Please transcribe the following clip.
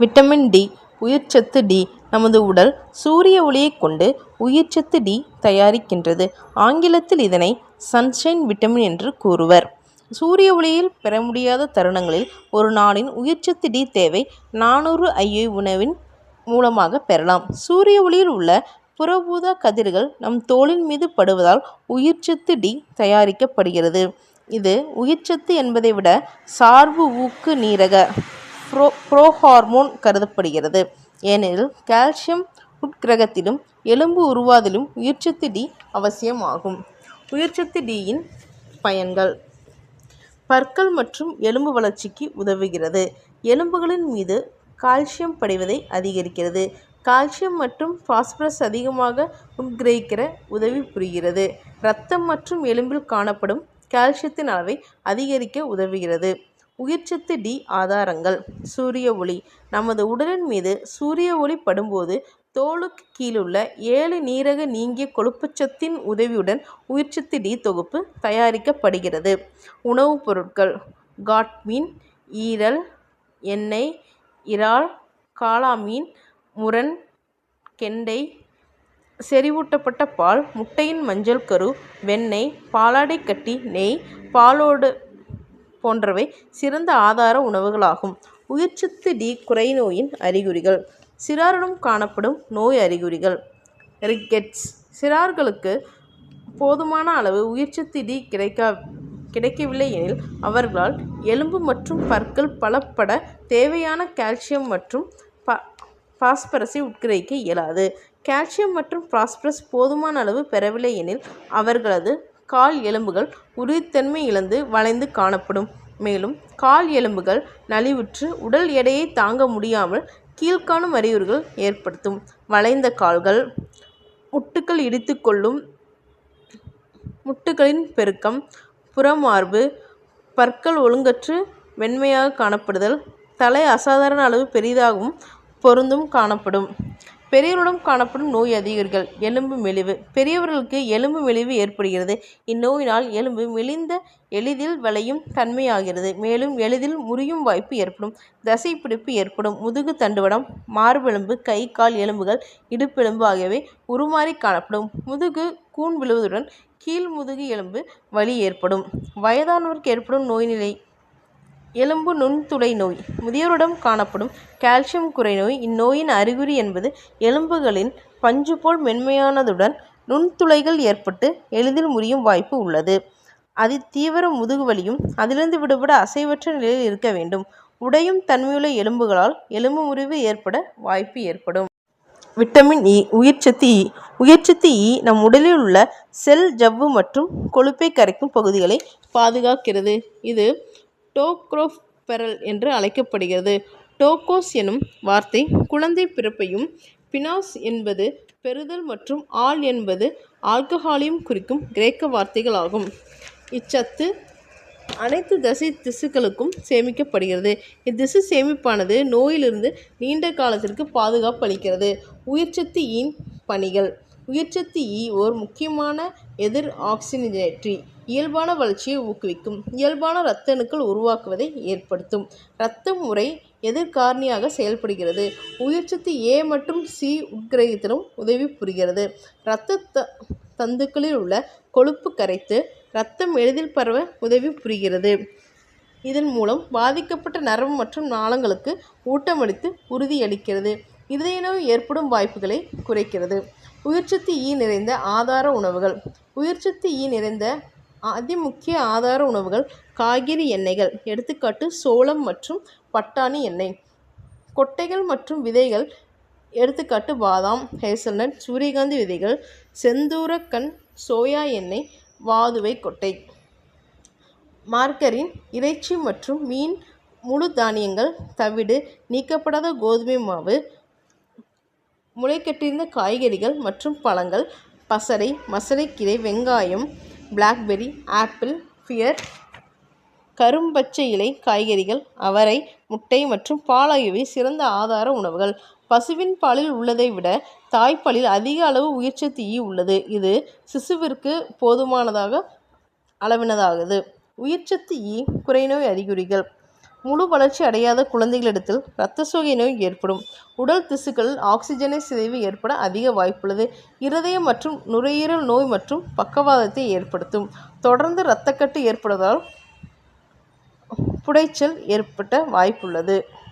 Vitamin D உயிர்ச்சத்து D நமது உடல் சூரிய ஒளியைக் கொண்டு உயிர்ச்சத்து டி தயாரிக்கின்றது. ஆங்கிலத்தில் இதனை சன்ஷைன் விட்டமின் என்று கூறுவர். சூரிய ஒளியில் பெற முடியாத தருணங்களில் ஒரு நாளின் உயிர்ச்சத்து டி தேவை நானூறு ஐ. உணவின் மூலமாக பெறலாம். சூரிய ஒளியில் உள்ள புறபூதா கதிர்கள் நம் தோலின் மீது படுவதால் உயிர்ச்சத்து டி தயாரிக்கப்படுகிறது. இது உயிர்ச்சத்து என்பதை விட சார்பு ஊக்கு நீரக புரோஹார்மோன் கருதப்படுகிறது. ஏனெனில் கால்சியம் உட்கிரகத்திலும் எலும்பு உருவாதலும் உயிர்ச்சத்து டி அவசியமாகும். உயிர்ச்சத்து டியின் பயன்கள் பற்கள் மற்றும் எலும்பு வளர்ச்சிக்கு உதவுகிறது. எலும்புகளின் மீது கால்சியம் படைவதை அதிகரிக்கிறது. கால்சியம் மற்றும் பாஸ்பரஸ் அதிகமாக உட்கிரகிக்கிற உதவி புரிகிறது. இரத்தம் மற்றும் எலும்பில் காணப்படும் கால்சியத்தின் அளவை அதிகரிக்க உதவுகிறது. உயிர்ச்சத்து டி ஆதாரங்கள். சூரிய ஒளி. நமது உடலின் மீது சூரிய ஒளி படும்போது தோலுக்கு கீழுள்ள ஏழு நீரக நீங்கிய கொழுப்புச்சத்தின் உதவியுடன் உயிர்ச்சத்து டி தொகுப்பு தயாரிக்கப்படுகிறது. உணவுப் பொருட்கள். காட் மீன் ஈரல் எண்ணெய் இறால் காளா மீன் முரண் கெண்டை செறிவூட்டப்பட்ட பால் முட்டையின் மஞ்சள் கரு வெண்ணெய் பாலாடைக்கட்டி நெய் பாலோடு போன்றவை சிறந்த ஆதார உணவுகளாகும். உயிர்ச்சத்து டி குறைநோயின் அறிகுறிகள் சிறாரிடம் காணப்படும் நோய் அறிகுறிகள் ரிக்கெட்ஸ் சிறார்களுக்கு போதுமான அளவு உயிர்ச்சத்து டி கிடைக்கா கிடைக்கவில்லை எனில் அவர்களால் எலும்பு மற்றும் பற்கள் பலப்பட தேவையான கால்சியம் மற்றும் பாஸ்பரசை உட்கிரகிக்க இயலாது. கால்சியம் மற்றும் பாஸ்பரஸ் போதுமான அளவு பெறவில்லை எனில் அவர்களது கால் எலும்புகள் உறுதித்தன்மை இழந்து வளைந்து காணப்படும். மேலும் கால் எலும்புகள் நலிவுற்று உடல் எடையை தாங்க முடியாமல் கீழ்க்காணும் அறிகுறிகள் ஏற்படுத்தும். வளைந்த கால்கள் முட்டுக்கள் இடித்துக்கொள்ளும் முட்டுகளின் பெருக்கம் புறமார்பு பற்கள் ஒழுங்கற்று வெண்மையாக காணப்படுதல் தலை அசாதாரண அளவு பெரிதாகவும் பொருந்தும் காணப்படும். பெரியவர்களிடம் காணப்படும் நோய் அறிகுறிகள் எலும்பு மெலிவு பெரியவர்களுக்கு எலும்பு மெலிவு ஏற்படுகிறது. இந்நோயினால் எலும்பு மெலிந்த எளிதில் வளையும் தன்மையாகிறது. மேலும் எளிதில் முறியும் வாய்ப்பு ஏற்படும். தசைப்பிடிப்பு ஏற்படும். முதுகு தண்டுவடம் மார்பெலும்பு கை கால் எலும்புகள் இடுப்பெலும்பு ஆகியவை உருமாறி காணப்படும். முதுகு கூன் விழுவதுடன் கீழ் முதுகு எலும்பு வலி ஏற்படும். வயதானோருக்கு ஏற்படும் நோய்நிலை எலும்பு நுண்துளை நோய் முதியோரிடம் காணப்படும் கால்சியம் குறைநோய் இந்நோயின் அறிகுறி என்பது எலும்புகளின் பஞ்சு போல் மென்மையானதுடன் நுண்துளைகள் ஏற்பட்டு எளிதில் முறியும் வாய்ப்பு உள்ளது. அதிதீவிர தீவிர முதுகுவலியும் அதிலிருந்து விடுபட அசைவற்ற நிலையில் இருக்க வேண்டும். உடையும் தன்மையுள்ள எலும்புகளால் எலும்பு முறிவு ஏற்பட வாய்ப்பு ஏற்படும். விட்டமின் இ உயிர்ச்சத்து இ உயிர்ச்சத்து இ நம் உடலில் உள்ள செல் ஜவ்வு மற்றும் கொழுப்பை கரைக்கும் பகுதிகளை பாதுகாக்கிறது. இது டோக்ரோஃபெரல் என்று அழைக்கப்படுகிறது. டோகோஸ் எனும் வார்த்தை குழந்தை பிறப்பையும் பினாஸ் என்பது பெறுதல் மற்றும் ஆல் என்பது ஆல்கஹாலையும் குறிக்கும் கிரேக்க வார்த்தைகளாகும். இச்சத்து அனைத்து தசை திசுக்களுக்கும் சேமிக்கப்படுகிறது. இத்திசு சேமிப்பானது நோயிலிருந்து நீண்ட காலத்திற்கு பாதுகாப்பு அளிக்கிறது. உயிர்ச்சத்து இ-யின் பணிகள் உயிர்ச்சத்து e இ ஓர் முக்கியமான எதிர் ஆக்சிஜனேற்றி. இயல்பான வளர்ச்சியை ஊக்குவிக்கும். இயல்பான இரத்த அணுக்கள் உருவாக்குவதை ஏற்படுத்தும். இரத்த முறை எதிர்காரணியாக செயல்படுகிறது. உயிர்ச்சத்து ஏ மற்றும் சி உட்கிரகத்திலும் உதவி புரிகிறது. இரத்த தந்துக்களில் உள்ள கொழுப்பு கரைத்து இரத்தம் எளிதில் பரவ உதவி புரிகிறது. இதன் மூலம் பாதிக்கப்பட்ட நரம்பு மற்றும் நாளங்களுக்கு ஊட்டமளித்து உறுதியளிக்கிறது. இதய நோய் ஏற்படும் வாய்ப்புகளை குறைக்கிறது. உயிர்ச்சத்து ஈ நிறைந்த ஆதார உணவுகள் உயிர்ச்சத்து ஈ நிறைந்த அதிமுக்கிய ஆதார உணவுகள் காய்கறி எண்ணெய்கள் எடுத்துக்காட்டு சோளம் மற்றும் பட்டாணி எண்ணெய். கொட்டைகள் மற்றும் விதைகள் எடுத்துக்காட்டு பாதாம் ஹேசல்நட் சூரியகாந்தி விதைகள் செந்தூரகன் சோயா எண்ணெய் வாதுவை கொட்டை. மார்க்கரின் இறைச்சி மற்றும் மீன் முழு தானியங்கள் தவிடு நீக்கப்படாத கோதுமை மாவு முளைக்கட்டிருந்த காய்கறிகள் மற்றும் பழங்கள் பசலை மசரைக்கீரை வெங்காயம் பிளாக்பெர்ரி ஆப்பிள் பியர் கரும்பச்சை இலை காய்கறிகள் அவரை முட்டை மற்றும் பால் ஆகியவை சிறந்த ஆதார உணவுகள். பசுவின் பாலில் உள்ளதை விட தாய்ப்பாலில் அதிக அளவு உயிர்ச்சத்து ஈ உள்ளது. இது சிசுவிற்கு போதுமானதாக அளவினதாகுது உயிர்ச்சத்து ஈ குறைநோய் அறிகுறிகள் முழு வளர்ச்சி அடையாத குழந்தைகளிடத்தில் இரத்த சோகை நோய் ஏற்படும். உடல் திசுக்களில் ஆக்சிஜனை சிதைவு ஏற்பட அதிக வாய்ப்புள்ளது. இருதயம் மற்றும் நுரையீரல் நோய் மற்றும் பக்கவாதத்தை ஏற்படுத்தும். தொடர்ந்து இரத்தக்கட்டு ஏற்படுவதால் புடைச்சல் ஏற்பட்ட வாய்ப்புள்ளது.